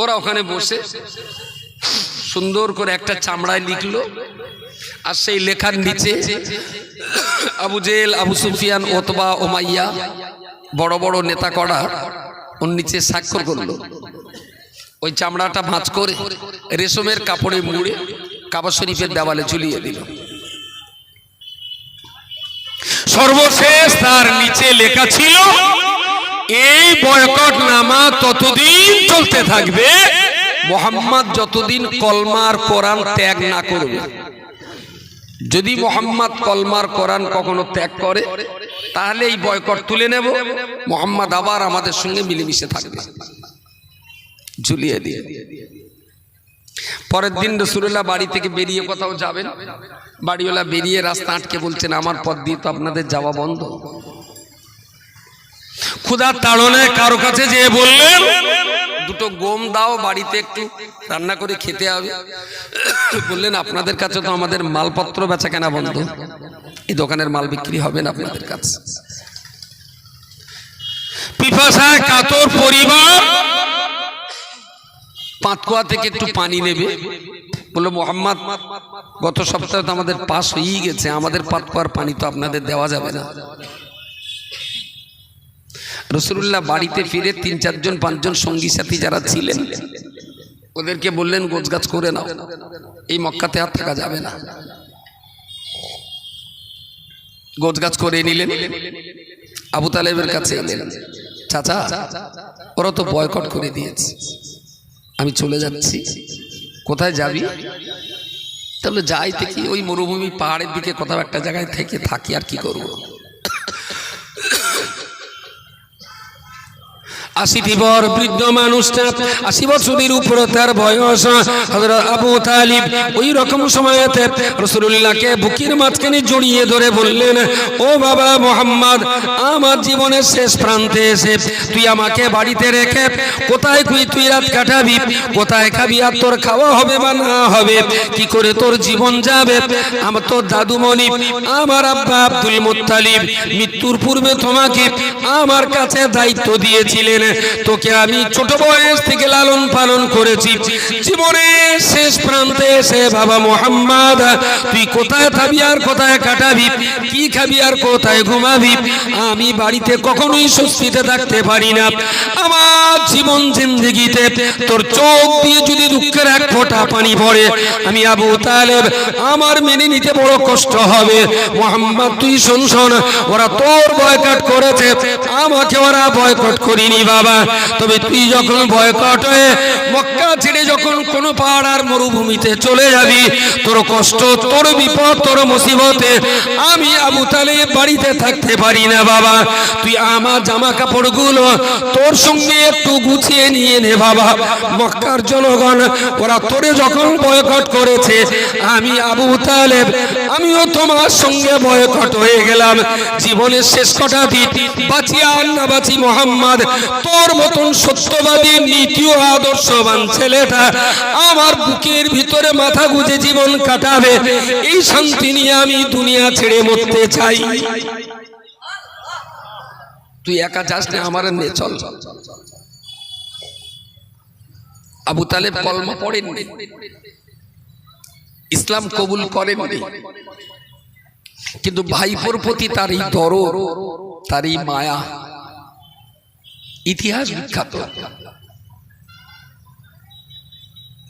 ওরা ওখানে বসে সুন্দর করে একটা চামড়ায় লিখলো আর সেই লেখার নিচে Abu Jahl Abu Sufyan, Utba Umayya বড় বড় নেতা করা ওর নিচে স্বাক্ষর করল। ওই চামড়াটা ভাঁজ করে রেশমের কাপড়ে মুড়ে কাবা শরীফের দেওয়ালে ঝুলিয়ে দিল। সর্বশেষ তার নিচে লেখা ছিল এই বয়কট নামা ততদিন চলতে থাকবে। মোহাম্মদ যতদিন কলমার কোরআন ত্যাগ না করবে। যদি মোহাম্মদ কলমার কোরআন কখনো ত্যাগ করে, তাহলে এই বয়কট তুলে নেব। মোহাম্মদ আবার আমাদের সঙ্গে মিলেমিশে থাকবে। ঝুলিয়ে দিয়ে। পরের দিন রসুল্লাহ বাড়ি থেকে বেরিয়ে কোথাও যাবেন। বাড়িওয়ালা বেরিয়ে রাস্তা আটকে বলছেন, আমার পথ দিয়ে তো আপনাদের যাওয়া বন্ধ। ক্ষুধার তাড়নে কারও কাছে যেয়ে বললেন, দুটো গম দাও বাড়িতে একটু, রান্না করে খেতে হবে। বললেন, আপনাদের কাছে তো আমাদের মালপত্র বেচা কেনা বন্ধ। এই দোকানের মাল বিক্রি হবে না আপনাদের কাছে। পিপাসায় কাতর পরিবার পাতকুয়া থেকে একটু পানি নেবে। বলল, মোহাম্মদ, গত সপ্তাহে তো আমাদের পাস হয়েই গেছে, আমাদের পাতকুয়ার পানি তো আপনাদের দেওয়া যাবে না। রসুল্লাহ বাড়িতে ফিরে তিন, চারজন, পাঁচজন সঙ্গী সাথী যারা ছিলেন, ওদেরকে বললেন, গোছগাছ করে নাও। এই মক্কাতে আর থাকা যাবে না। গোছগাছ করে নিলেন। আবু তালেবের কাছে এলেন। চাচা, ওরা তো বয়কট করে দিয়েছে। আমি চলে যাচ্ছি। কোথায় যাবি? তাহলে যাই থেকে ওই মরুভূমি পাহাড়ের দিকে কোথাও একটা জায়গায় থেকে থাকি, আর কি করব? আশিটি বর বৃদ্ধ মানুষটা আশি বছরের উপরে তার বয়স। হযরত আবু তালিব ওই রকম সময়তে রসুল্লাহকে বুকির মাঝখানে জড়িয়ে ধরে বললেন, ও বাবা মোহাম্মদ, আমার জীবনের শেষ প্রান্তে এসে তুই আমাকে বাড়িতে রেখে কোথায় তুই তুই রাত কাটাবি? কোথায় খাবি? আর তোর খাওয়া হবে বা না হবে? কি করে তোর জীবন যাবে? আমার তোর দাদুমণি, আমার আব্বা আব্দুল মুত্তালিব মৃত্যুর পূর্বে তোমাকে আমার কাছে দায়িত্ব দিয়েছিলেন। তোকে আমি ছোট বয়স থেকে লালন পালন করেছি। জীবনের শেষ প্রান্তে এসে বাবা মোহাম্মদ, তুই কোথায় খাবি আর কোথায় কাটাবি? কি খাবি আর কোথায় ঘুমাবি? আমি বাড়িতে কখনোই স্বস্তিতে থাকতে পারি না। আমার জীবন জিন্দগিতে তোর চোখ দিয়ে যদি দুঃখের এক ফোঁটা পানি পড়ে, আমি আবু তালেব, আমার মেনে নিতে বড় কষ্ট হবে। মোহাম্মদ, তুই শোন শোন, ওরা তোর বয়কট করেছে, আমাকে ওরা বয়কট করিনি বাবা, তবে তুই যখন বয়কট হয়ে মক্কা ছেড়ে যখন কোনো পাহাড় মরুভূমিতে চলে যাবি, তোর কষ্ট, তোর বিপদ, তোর মুসিবতে আমি আবু তালেব বাড়িতে থাকতে পারি না বাবা। তুই আমার জামা কাপড়গুলো তোর সঙ্গে একটু গুছিয়ে নিয়ে নে বাবা। মক্কার জনগণ, ওরা তোরে যখন বয়কট করেছে, আমি আবু তালেব, আমিও তোমার সঙ্গে বয়কট হয়ে গেলাম। জীবনের শেষ কটা দিন বাঁচি আর না বাঁচি মোহাম্মদ তোর মতন সত্যবাদী নীতি ও আদর্শবান ছেলেটা আমার বুকের ভিতরে মাথা গুজে জীবন কাটাবে। এই শান্তি নিয়ে আমি দুনিয়া ছেড়ে মরতে চাই। তুই একা যাস না, আমার নে, চল। আবু তালেব কলমা পড়েননি। ইসলাম কবুল করেননি। কিন্তু ভাইপোর প্রতি তার এই দরদ, তার এই মায়া ইতিহাস বিখ্যাত।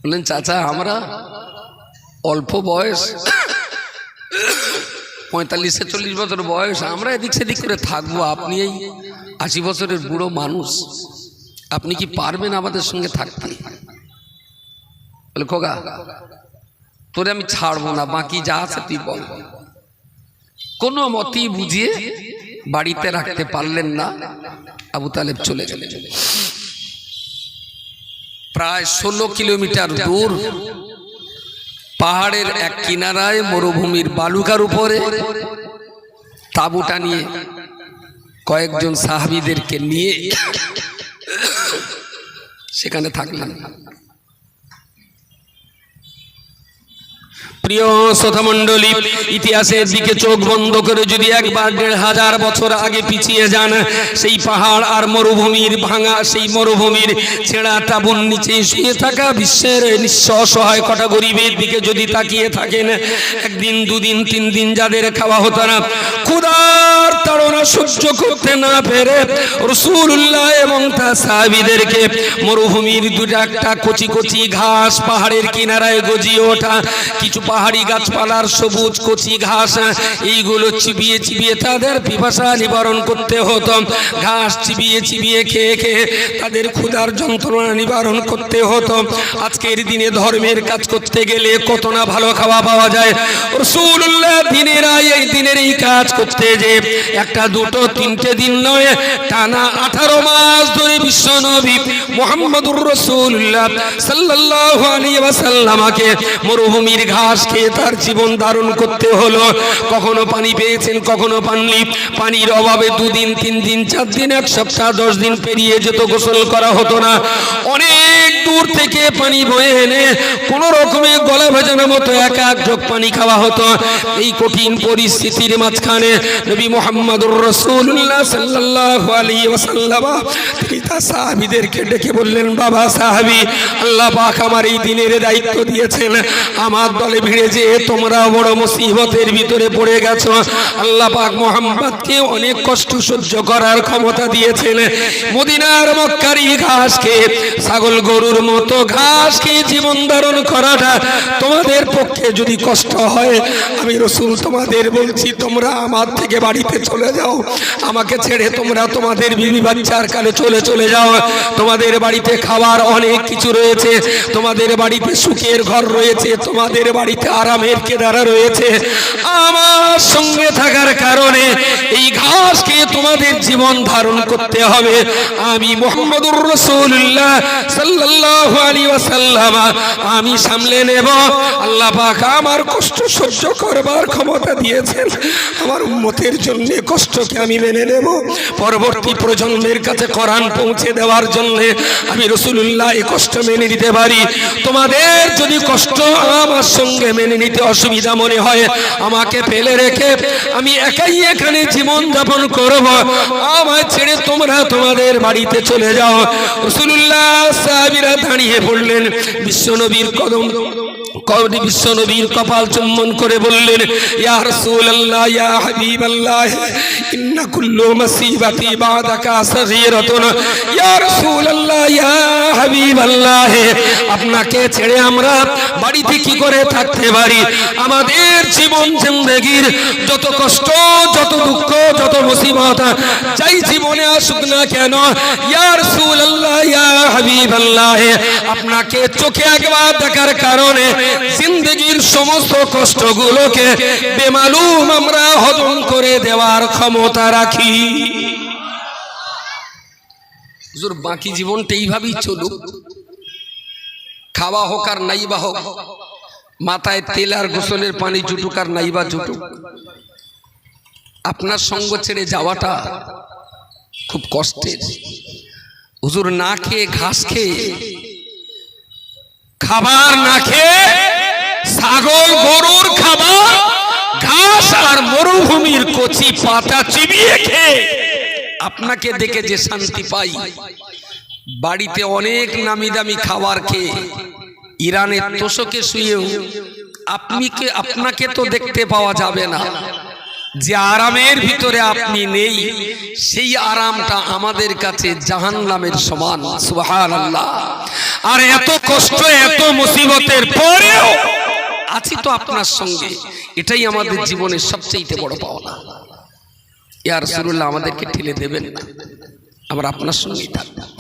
বললেন, চাচা, আমরা অল্প বয়স, পঁয়তাল্লিশে চল্লিশ বছর বয়স, আমরা এদিক সেদিক করে থাকব। আপনি এই আশি বছরের বুড়ো মানুষ, আপনি কি পারবেন আমাদের সঙ্গে থাকতে? বলে, খোকা, তোরে আমি ছাড়বো না, বাকি যা আছে তুই বল। কোনো মতেই বুঝিয়ে বাড়িতে রাখতে পারলেন না, আবু তালেব চলে গেলেন। প্রায় ষোলো কিলোমিটার দূর, পাহাড়ের এক কিনারায় মরুভূমির বালুকার উপরে তাবুটা নিয়ে কয়েকজন সাহাবিদেরকে নিয়ে সেখানে থাকলেন প্রিয় ইতিহাসের দিকে চোখ বন্ধ করে যদি একবার দেড় হাজার বছর আগে পিছিয়ে যান, সেই পাহাড় আর মরুভূমির ভাঙা, সেই মরুভূমির ছেঁড়া থাকা বিশ্বের নিঃস্ব দিকে যদি তাকিয়ে থাকেন, একদিন, দুদিন, তিন দিন যাদের খাওয়া হতো না তাড়না সহ্য করতে না পেরে রসুল্লাহ এবং সাহাবিদেরকে মরুভূমির একটা কচি কচি ঘাস পাহাড়ের কিনারায় গজিয়ে ওঠা, কিছু পাহাড়ি গাছপালার সবুজ কচি ঘাস, এইগুলো চিবিয়ে চিবিয়ে তাদের পিপাসা নিবারণ করতে হতো। ঘাস চিবিয়ে চিবিয়ে খেয়ে খেয়ে তাদের ক্ষুধার যন্ত্রণা নিবারণ করতে হতো। আজকের দিনে ধর্মের কাজ করতে গেলে কত না ভালো খাওয়া পাওয়া যায়। রসুল্লাহ আয় এই দিনের এই কাজ করতে যে একটা দুটো, তিনটে দিন নয়, টানা আঠারো মাস ধরে বিশ্ব নবী মোহাম্মদুর রসুল্লাহ সাল্লাল্লাহু আলাইহি ওয়াসাল্লামকে মরুভূমির ঘাস খেয়ে তার জীবন ধারণ করতে হলো। কখনো পানি পেয়েছেন, কখনো পাননি। পানির অভাবে দুদিন তিন দিন চার দিন এক সপ্তাহ, দশ দিন পেরিয়ে যেত গোসল করা হতো না। অনেক দূর থেকে পানি বয়ে এনে কোন রকমে গলা ভেজানোর মতো এক এক ঢোক পানি খাওয়া হতো। এই কঠিন পরিস্থিতির মাঝখানে নবী মোহাম্মদুর রসুল্লাহ সাল্লাল্লাহু আলাইহি ওয়াসাল্লাম তিনি তার সাহাবীদেরকে ডেকে বললেন, বাবা সাহাবী, আল্লাহ পাক আমার এই দিনের দায়িত্ব দিয়েছেন। আমার দলে ভিড়ে যে তোমরা বড় মুসিবতের ভিতরে পড়ে গেছো। আল্লাহ পাক মোহাম্মদকে অনেক কষ্ট সহ্য করার ক্ষমতা দিয়েছেন। মদিনার মক্কারি ঘাস খেয়ে ছাগল গরুর মতো ঘাস খেয়ে জীবন ধারণ করাটা তোমাদের পক্ষে যদি কষ্ট হয়, আমি রসুল তোমাদের বলছি, তোমরা আমার থেকে বাড়িতে চলে যাও। আমাকে ছেড়ে তোমরা তোমাদের বিবি বাচ্চার কালে চলে চলে যাও। তোমাদের বাড়িতে খাবার অনেক কিছু রয়েছে। তোমাদের বাড়িতে সুখের ঘর রয়েছে। তোমাদের বাড়িতে আরামের কেদারা রয়েছে। আমার সঙ্গে থাকার কারণে এই ঘাসকে তোমাদের জীবন ধারণ করতে হবে। আমি মোহাম্মদুর রসুল্লাহ সাল্লাল্লাহু আলাইহি ওয়াসাল্লাম। আমি সামলে নেব। আল্লাহ পাক আমার কষ্ট সহ্য করবার ক্ষমতা দিয়েছেন। আমার উম্মতের জন্য কষ্টকে আমি মেনে নেব। পরবর্তী প্রজন্মের কাছে কোরআন পৌঁছে দেওয়ার জন্য আমি রসুল্লাহ এই কষ্ট মেনে নিতে পারি। তোমাদের যদি কষ্ট আমার সঙ্গে মেনে নিতে অসুবিধা মনে হয়, আমাকে ফেলে রেখে আমি একাই এখানে জীবন যাপন করব। আমায় ছেড়ে তোমরা তোমাদের বাড়িতে চলে যাও। রসুল্লাহ সাহাবিরা দাঁড়িয়ে পড়লেন। বিশ্বনবীর কদম। কবরি বিশ্বনবীর কপাল চুম্বন করে বললেন, ইয়া রাসূলুল্লাহ, ইয়া হাবিবাল্লাহ, ইন্না কুল্লু মুসিবাতি বাদাকা সাগীরাতুন। ইয়া রাসূলুল্লাহ, ইয়া হাবিবাল্লাহ, আপনাকে ছেড়ে আমরা বাড়িতে কি করে থাকতে পারি? আমাদের জীবন জিন্দেগীর যত কষ্ট, যত দুঃখ, যত মুসিবত, যাই জীবনে আসুক না কেন, ইয়া রাসূলুল্লাহ, ইয়া হাবিবাল্লাহ, আপনাকে চোখে একবার দেখার কারণে জিন্দগির সমস্ত কষ্টগুলোকে বেমালুম আমরা হজম করে দেওয়ার ক্ষমতা রাখি। হুজুর, বাকি জীবনটা এইভাবেই চলুক। খাওয়া হোক আর নাইবা হোক, মাথায় তেল আর গোসলের পানি জুটুক আর নাইবা জুটুক। আপনার সঙ্গ ছেড়ে যাওয়াটা খুব কষ্টের। হুজুর, না খেয়ে ঘাস খেয়ে খাবার না খেয়ে ছাগল, গরুর খাবার ঘাস আর মরুভূমির কচি পাতা চিবিয়ে খেয়ে আপনাকে দেখে যে শান্তি পাই। বাড়িতে অনেক নামি দামি খাবার খেয়ে ইরানের তোষকে শুয়েও আপনি কে আপনাকে তো দেখতে পাওয়া যাবে না। যে আরামের ভিতরে আপনি নেই, সেই আরামটা আমাদের কাছে জাহান্নামের সমান সুহান আর এত কষ্ট, এত মুসিবতের পরেও আছি তো আপনার সঙ্গে। এটাই আমাদের জীবনের সবচেয়ে বড় পাওনা। ইয়ার সুরুল্লাহ আমাদেরকে ঠেলে দেবেন না। আমরা আপনার সঙ্গেই থাকব।